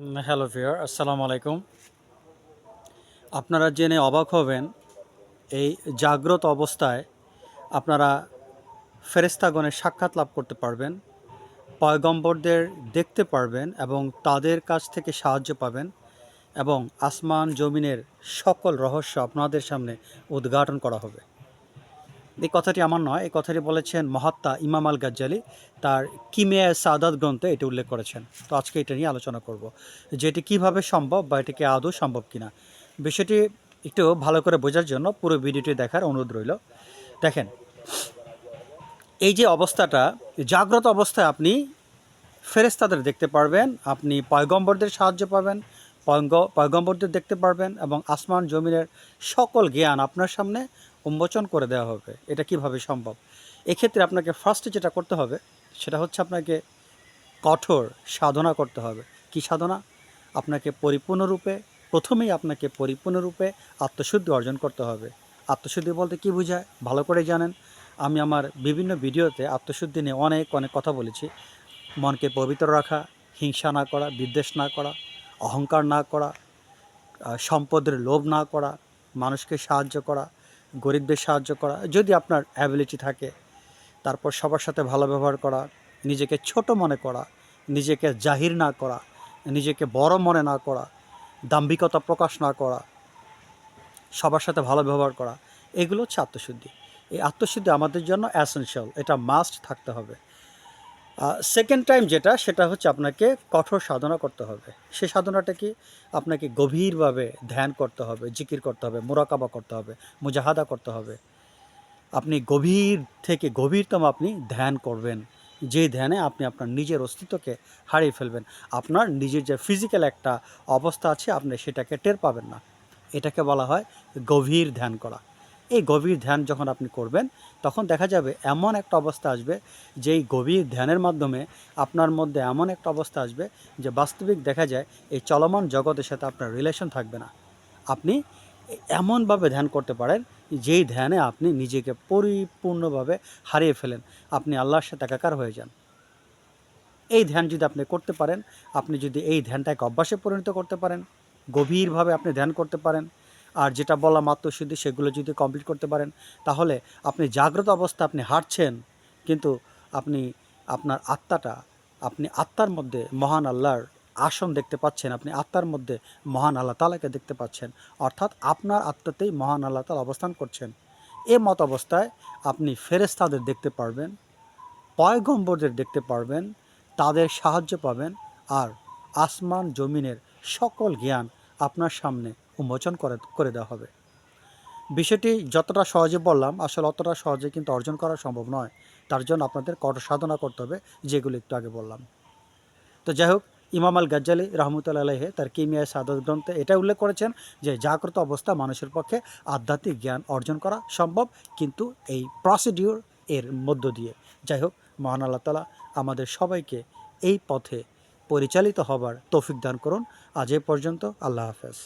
Hello ভিয়ার আসসালামু আলাইকুম। আপনারা জেনে অবাক হবেন, এই জাগ্রত অবস্থায় আপনারা ফেরেস্তাগণের সাক্ষাৎ লাভ করতে পারবেন, পয়গম্বরদের দেখতে পারবেন এবং তাদের কাছ থেকে সাহায্য পাবেন এবং আসমান জমিনের সকল রহস্য আপনাদের সামনে উদ্ঘাটন করা হবে। এই কথাটি আমার নয়, এই কথাটি বলেছেন মহাত্মা ইমাম আল গাজ্জালি তার কিমিয়া সাদাত গ্রন্থে এটি উল্লেখ করেছেন। তো আজকে এটা নিয়ে আলোচনা করব যে এটি কীভাবে সম্ভব বা এটিকে আদৌ সম্ভব কিনা। বিষয়টি একটু ভালো করে বোঝার জন্য পুরো ভিডিওটি দেখার অনুরোধ রইল। দেখেন, এই যে অবস্থাটা, জাগ্রত অবস্থায় আপনি ফেরেস্তাদের দেখতে পারবেন, আপনি পয়গম্বরদের সাহায্য পাবেন পয়গম্বরদের দেখতে পারবেন এবং আসমান জমিনের সকল জ্ঞান আপনার সামনে উন্মোচন করে দেওয়া হবে, এটা কীভাবে সম্ভব? এক্ষেত্রে আপনাকে ফার্স্টে যেটা করতে হবে, সেটা হচ্ছে আপনাকে কঠোর সাধনা করতে হবে। কি সাধনা? আপনাকে পরিপূর্ণরূপে, প্রথমেই আপনাকে পরিপূর্ণরূপে আত্মশুদ্ধি অর্জন করতে হবে। আত্মশুদ্ধি বলতে কি বোঝায়? ভালো করে জানেন, আমি আমার বিভিন্ন ভিডিওতে আত্মশুদ্ধি নিয়ে অনেক অনেক কথা বলেছি। মনকে পবিত্র রাখা, হিংসা না করা, বিদ্বেষ না করা, অহংকার না করা সম্পদের লোভ না করা, মানুষকে সাহায্য করা গরিবদের সাহায্য করা, যদি আপনার অ্যাবিলিটি থাকে, তারপর সবার সাথে ভালো ব্যবহার করা, নিজেকে ছোট মনে করা, নিজেকে জাহির না করা, নিজেকে বড় মনে না করা, দাম্ভিকতা প্রকাশ না করা, সবার সাথে ভালো ব্যবহার করা, এগুলো হচ্ছে আত্মশুদ্ধি। এই আত্মশুদ্ধি আমাদের জন্য অ্যাসেনশিয়াল এটা মাস্ট থাকতে হবে। সেকেন্ড টাইম যেটা, সেটা হচ্ছে আপনাকে কঠোর সাধনা করতে হবে। সে সাধনাটা কি? আপনাকে গভীরভাবে ধ্যান করতে হবে, জিকির করতে হবে, মোরাকাবা করতে হবে, মুজাহাদা করতে হবে। আপনি গভীর থেকে গভীরতম আপনি ধ্যান করবেন। যে ধ্যানে আপনি আপনার নিজের অস্তিত্বকে হারিয়ে ফেলবেন। আপনার নিজের যে ফিজিক্যাল একটা অবস্থা আছে, আপনি সেটাকে টের পাবেন না। এটাকে বলা হয় গভীর ধ্যান করা। গভীর ধ্যান যখন আপনি করবেন, তখন দেখা যাবে এমন একটা অবস্থা আসবে যেই গভীর ধ্যানের মাধ্যমে আপনার মধ্যে এমন একটা অবস্থা আসবে যে বাস্তবিক দেখা যায় এই চলমান জগতের সাথে আপনার রিলেশন থাকবে না। আপনি এমনভাবে ধ্যান করতে পারেন যেই ধ্যানে আপনি নিজেকে পরিপূর্ণভাবে হারিয়ে ফেলেন। আপনি আল্লাহর সাথে একাকার হয়ে যান। এই ধ্যান যদি আপনি করতে পারেন, আপনি যদি এই ধ্যানটাকে অভ্যাসে পরিণত করতে পারেন, গভীরভাবে আপনি ধ্যান করতে পারেন আর যেটা বলা আত্মশুদ্ধি সেগুলো যদি কমপ্লিট করতে পারেন, তাহলে আপনি জাগ্রত অবস্থা আপনি হাঁটছেন, কিন্তু আপনি, আপনার আত্মাটা, আপনি আত্মার মধ্যে মহান আল্লাহর আসন দেখতে পাচ্ছেন, আপনি আত্মার মধ্যে মহান আল্লাহ তালাকে দেখতে পাচ্ছেন, অর্থাৎ আপনার আত্মাতেই মহান আল্লাহ তালা অবস্থান করছেন। এ মত অবস্থায় আপনি ফেরেস্তাদের দেখতে পারবেন, পয়গম্বরদের দেখতে পারবেন, তাদের সাহায্য পাবেন, আর আসমান জমিনের সকল জ্ঞান আপনার সামনে উন্মোচন করে করে দেওয়া হবে। বিষয়টি যতটা সহজে বললাম, আসলে অতটা সহজে কিন্তু অর্জন করা সম্ভব নয়। তার জন্য আপনাদের কঠোর সাধনা করতে হবে, যেগুলো একটু আগে বললাম। তো যাই হোক, ইমাম আল গাজ্জালি রহমতুল্লাহ আলহে তার কিমিয়া সাদত গ্রন্থে এটা উল্লেখ করেছেন যে, জাগ্রত অবস্থা মানুষের পক্ষে আধ্যাত্মিক জ্ঞান অর্জন করা সম্ভব, কিন্তু এই প্রসিডিউর এর মধ্য দিয়ে। যাই হোক, মহান আল্লাহ তালা আমাদের সবাইকে এই পথে পরিচালিত হবার তৌফিক দান করুন। আজ এ পর্যন্ত আল্লাহ হাফেজ।